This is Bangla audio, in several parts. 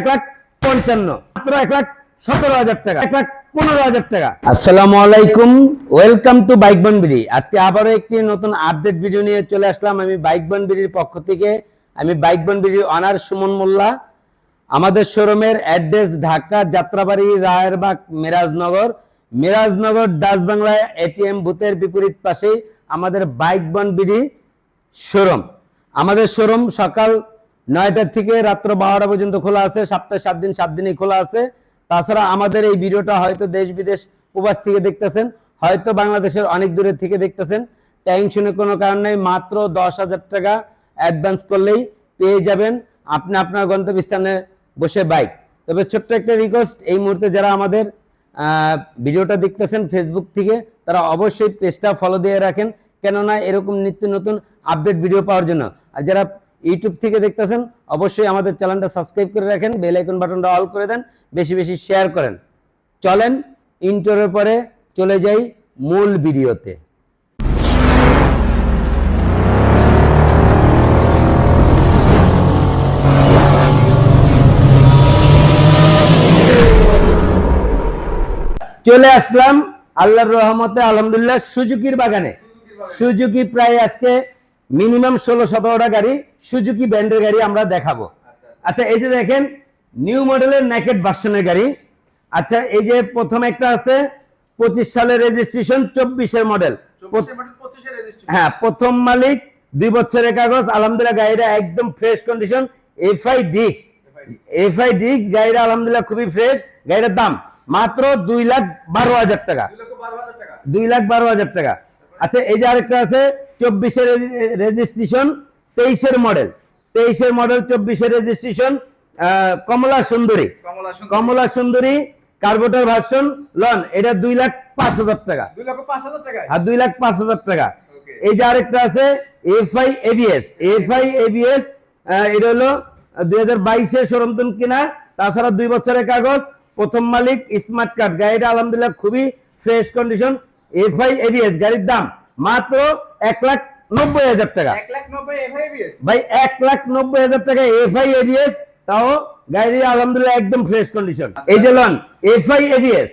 এক লাখ পঞ্চান্ন, মাত্র এক লাখ সতেরো হাজার টাকা, এক লাখ পনেরো হাজার টাকা। আলাইকুম ওয়েলকাম টু বাইক আজকে আবারও একটি নতুন আপডেট ভিডিও নিয়ে চলে আসলাম আমি বাইক পক্ষ থেকে। আমি বাইক অনার সুমন মোল্লা। আমাদের শোরুমের address Dhaka, Jatrabari, Rayerbag, Mirajnagar. Mirajnagar, Dutch Bangla ATM বুথের বিপরীত পাশেই আমাদের বাইক বনবিড়ি শোরুম আমাদের শোরুম সকাল নয়টা থেকে রাত্র বারোটা পর্যন্ত খোলা আছে, সপ্তাহে সাত দিন, সাত দিনই খোলা আছে। তাছাড়া আমাদের এই ভিডিওটা হয়তো দেশ বিদেশ প্রবাস থেকে দেখতেছেন, হয়তো বাংলাদেশের অনেক দূরের থেকে দেখতেছেন। টেনশনের কোনো কারণ নেই, মাত্র দশ হাজার টাকা অ্যাডভান্স করলেই পেয়ে যাবেন আপনি আপনার গন্তব্যস্থানে বসে বাইক তবে ছোট্ট একটা রিকোয়েস্ট এই মুহূর্তে যারা আমাদের ভিডিওটা দেখতেছেন ফেসবুক থেকে, তারা অবশ্যই পেজটা ফলো দিয়ে রাখেন, কেননা এরকম নিত্য নতুন আপডেট ভিডিও পাওয়ার জন্য। আর যারা ইউটিউব থেকে দেখতেছেন, অবশ্যই আমাদের চ্যানেলটা সাবস্ক্রাইব করে রাখেন বেল আইকন বাটনটা অল করে দেন, বেশি বেশি শেয়ার করেন। চলেন ইন্টারের পরে চলে যাই মূল ভিডিওতে। চলে আসলাম আল্লাহর রহমতে, আলহামদুলিল্লাহ, সুজুকির বাগানে। সুজুকি প্রায় আজকে মিনিমাম ষোলো সতেরোটা গাড়ি সুজুকি ব্র্যান্ডের গাড়ি আমরা দেখাবো। আচ্ছা এই যে দেখেন নিউ মডেলের নেকেট ভার্সনের গাড়ি। আচ্ছা এই যে প্রথম একটা আছে পঁচিশ সালের রেজিস্ট্রেশন চব্বিশের মডেল হ্যাঁ প্রথম মালিক দুই বছরের কাগজ আলহামদুলিল্লাহ গাড়িটা একদম ফ্রেশ কন্ডিশন এফআই ডিক্স এফআই ডিক্স গাড়িটা আলহামদুলিল্লাহ খুবই ফ্রেশ গাড়িটার দাম মাত্র দুই লাখ বারো হাজার টাকা। দুই লাখ বারো হাজার টাকা। আচ্ছা এই যে আরেকটা আছে চব্বিশের রেজিস্ট্রেশন তেইশের মডেল তেইশের মডেল চব্বিশের রেজিস্ট্রেশন কমলা সুন্দরী। কমলা সুন্দরী। কার্বোটার ভার্সন লন এটা দুই লাখ পাঁচ হাজার টাকা। আর দুই লাখ পাঁচ হাজার টাকা. এই যে আরেকটা আছে এফআই এবিএস এফআই এবিএস এটা হলো দুই হাজার বাইশে সরন্তন কিনা। তাছাড়া দুই বছরের কাগজ প্রথম মালিক স্মার্ট কার্ড গাড়িটা আলহামদুলিল্লাহ খুবই ফ্রেশ কন্ডিশন এফআই এবিএস গাড়ির দাম মাত্র এক লাখ নব্বই হাজার টাকা। ভাই এক লাখ নব্বই হাজার টাকা এফআই এবিএস তাও গাড়ি আলহামদুলিল্লাহ একদম ফ্রেশ কন্ডিশন এই যে লন এফআই এবিএস।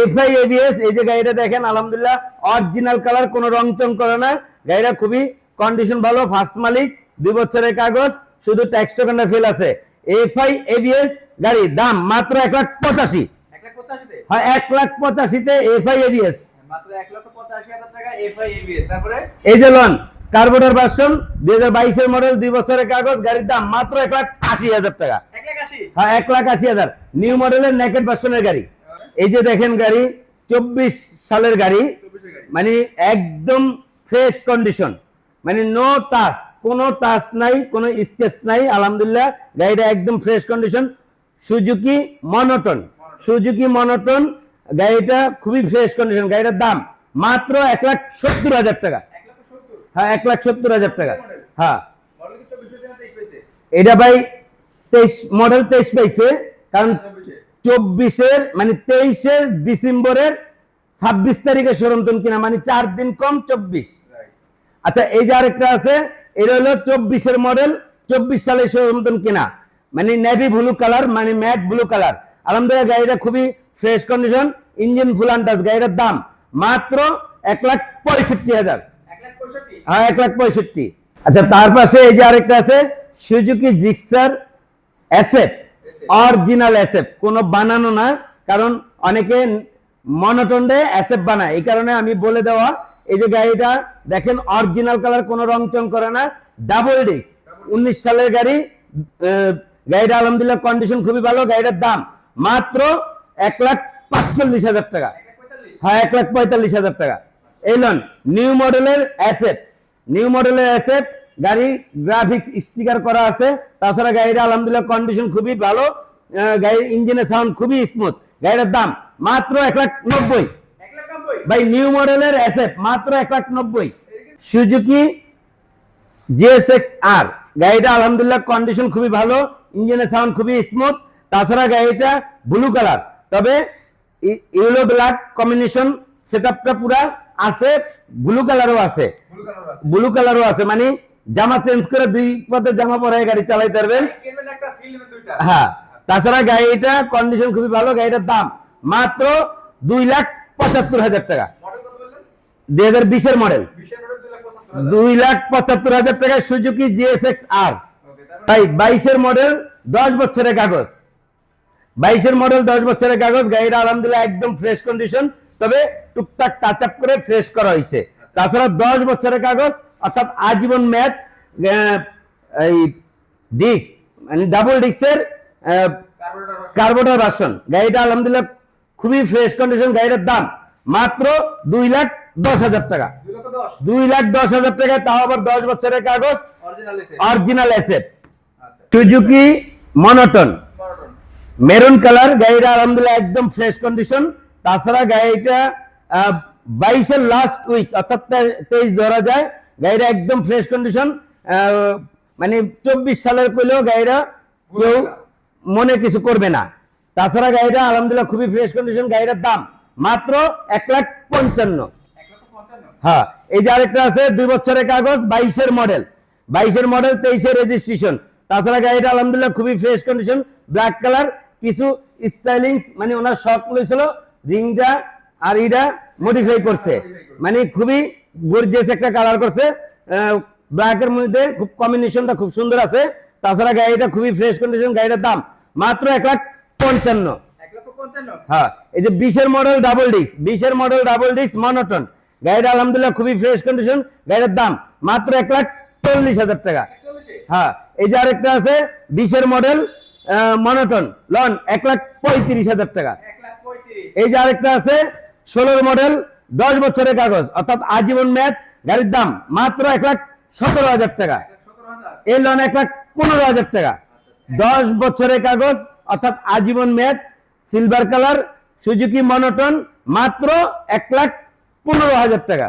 FI ABS. এই যে গাড়িটা দেখেন আলহামদুলিল্লাহ অরিজিনাল কালার কোনো রং চং করে না। গাড়িটা খুবই কন্ডিশন ভালো ফার্স্ট মালিক দুই বছরের কাগজ শুধু ট্যাক্স টোকেনটা ফেল আছে। এফআই এবিএস গাড়ি দাম মাত্র এক লাখ পঁচাশি। হয় এক লাখ পঁচাশিতে এফআই এবিএস। এই যে লোন কার্বোটার ভার্সন দুই হাজার বাইশের মডেল দুই বছরের কাগজ গাড়ির দাম মাত্র এক লাখ আশি হাজার টাকা। আশি? হ্যাঁ এক লাখ আশি হাজার। নিউ মডেলের নেকেট ভার্সনের গাড়ি। এই যে দেখেন গাড়ি চব্বিশ সালের গাড়ি মানে একদম ফ্রেশ কন্ডিশন মানে নো টাচ কোনো টাচ নাই কোনো স্কেচ নাই আলহামদুলিল্লাহ গাড়িটা একদম fresh condition Suzuki monotone Suzuki monotone গাড়িটা খুবই ফ্রেশ কন্ডিশন গাড়িটার দাম মাত্র এক লাখ সত্তর হাজার টাকা। হ্যাঁ এক লাখ সত্তর হাজার টাকা। হ্যাঁ। এটা ভাই তেইশ মডেল তেইশ পাইছে কারণ চব্বিশের মানে তেইশের ডিসেম্বরের ছাব্বিশ তারিখে সরন্তন কিনা মানে চার দিন কম চব্বিশ। আচ্ছা এই যে আরেকটা আছে এটা হলো চব্বিশের মডেল চব্বিশ সালে সরন্তন কিনা। মানে নেভি ব্লু কালার মানে ম্যাট ব্লু কালার আলহামদুলিল্লাহ গাড়িটা খুবই fresh condition, engine full untouched গাড়িটার দাম মাত্র এক লাখ পঁয়ষট্টি হাজার। হ্যাঁ এক লাখ পঁয়ষট্টি। আচ্ছা তার পাশে এই যে আরেকটা আছে Suzuki Gixxer SF original SF কোনো বানানো না, কারণ অনেকে মনোটন্ডে অ্যাসেপ বানায়। এই কারণে আমি বলে দেওয়া, এই যে গাড়িটা, দেখেন অরিজিনাল কালার কোনো রং চং করে না ডাবল ডিস্ক উনিশ সালের গাড়ি গাড়িটা আলহামদুলিল্লাহ কন্ডিশন খুবই ভালো, গাড়িটার দাম মাত্র এক লাখ পাঁচচল্লিশ হাজার টাকা। হ্যাঁ এক লাখ পঁয়তাল্লিশ হাজার টাকা। এই লন নিউ মডেলের অ্যাসেট নিউ মডেলের অ্যাসেট গাড়ি গ্রাফিক্স স্টিকার করা আছে। তাছাড়া গাড়িটা আলহামদুলিল্লাহ কন্ডিশন খুবই ভালো। গাড়ির ইঞ্জিনের সাউন্ড খুবই স্মুথ গাড়িটার দাম মাত্র এক লাখ নব্বই। ভাই নিউ মডেলের অ্যাসেট মাত্র এক লাখ নব্বই। সুজুকি জিএসএক্স আর গাড়িটা আলহামদুলিল্লাহ কন্ডিশন খুবই ভালো। ইঞ্জিনের সাউন্ড খুবই স্মুথ তাছাড়া গাড়িটা ব্লু কালার তবে ইউলো ব্ল্যাক কম্বিনেশন সেটআপটা পুরা আছে ব্লু কালারও আছে। ব্লু কালারও আছে। মানে জামা চেঞ্জ করে দুই পথে জামা পরে গাড়ি চালাই পারবেন হ্যাঁ তাছাড়া গাড়িটা কন্ডিশন খুবই ভালো গাড়িটার দাম মাত্র দুই লাখ পঁচাত্তর হাজার টাকা। দুই হাজার বিশের মডেল দুই লাখ পঁচাত্তর হাজার। দুই লাখ পঁচাত্তর হাজার টাকা সুজুকি জিএসএক্স আর তাই বাইশের মডেল দশ বছরের কাগজ। বাইশের মডেল দশ বছরের কাগজ গাড়িটা আলহামদুলিল্লাহ একদম ফ্রেশ কন্ডিশন তবে টুকটাক টাচ আপ করে ফ্রেশ করা হয়েছে। তাছাড়া দশ বছরের কাগজ অর্থাৎ আজীবন ম্যাথ এই ডিস্ক মানে ডাবল ডিস্কের কার্বোটার ভার্সন গাড়িটা আলহামদুলিল্লাহ খুবই ফ্রেশ কন্ডিশন গাড়িটার দাম মাত্র দুই লাখ দশ হাজার টাকা। দুই লাখ দশ। হাজার টাকা তাও আবার দশ বছরের কাগজ অরিজিনাল আচ্ছা। সুজুকি মনোটন মেরুন কালার গাড়িটা আলহামদুলিল্লাহ একদম ফ্রেশ কন্ডিশন তাছাড়া গাড়িটা বাইশের লাস্ট উইক অর্থাৎ তেইশ ধরা যায় গাড়িটা একদম ফ্রেশ কন্ডিশন মানে চব্বিশ সালের কইলেও গাড়িটা কেউ মনে কিছু করবে না। তাছাড়া গাড়িটা আলহামদুলিল্লাহ খুবই ফ্রেশ কন্ডিশন গাড়িটার দাম মাত্র এক লাখ পঞ্চান্ন। হ্যাঁ এই যে আরেকটা আছে, দুই বছরের কাগজ, বাইশের মডেল বাইশের মডেল তেইশের রেজিস্ট্রেশন তাছাড়া গাড়িটা আলহামদুলিল্লাহ খুবই ফ্রেশ কন্ডিশন ব্ল্যাক কালার কিছু স্টাইলিং মানে ওনার শখ লইছিল রিংটা আর ইটা মডিফাই করছে মানে খুবই গর্জিয়াস একটা কালার করছে। ব্ল্যাকের মধ্যে খুব কম্বিনেশনটা খুব সুন্দর আছে। তাছাড়া গাড়িটা খুবই ফ্রেশ কন্ডিশন গাড়িটার দাম মাত্র এক লাখ পঞ্চান্ন। হ্যাঁ এই যে বিশের মডেল ডাবল ডিস্ক বিশের মডেল ডাবল ডিস্ক মনোটন গাড়িটা আলহামদুলিল্লাহ খুবই ফ্রেশ কন্ডিশন গাড়ির দাম মাত্র এক লাখ চল্লিশ হাজার টাকা। হ্যাঁ এই যে আরেকটা আছে বিশের মডেল মনোটন লন এক লাখ পঁয়ত্রিশ হাজার টাকা। এই যে আরেকটা আছে ষোলোর মডেল দশ বছরের কাগজ অর্থাৎ আজীবন ম্যাথ গাড়ির দাম মাত্র এক লাখ সতেরো হাজার টাকা। এই লোন এক লাখ পনেরো হাজার টাকা। দশ বছরের কাগজ অর্থাৎ আজীবন মেয়াদ সিলভার কালার সুজুকি মনোটন মাত্র এক লাখ পনেরো হাজার টাকা।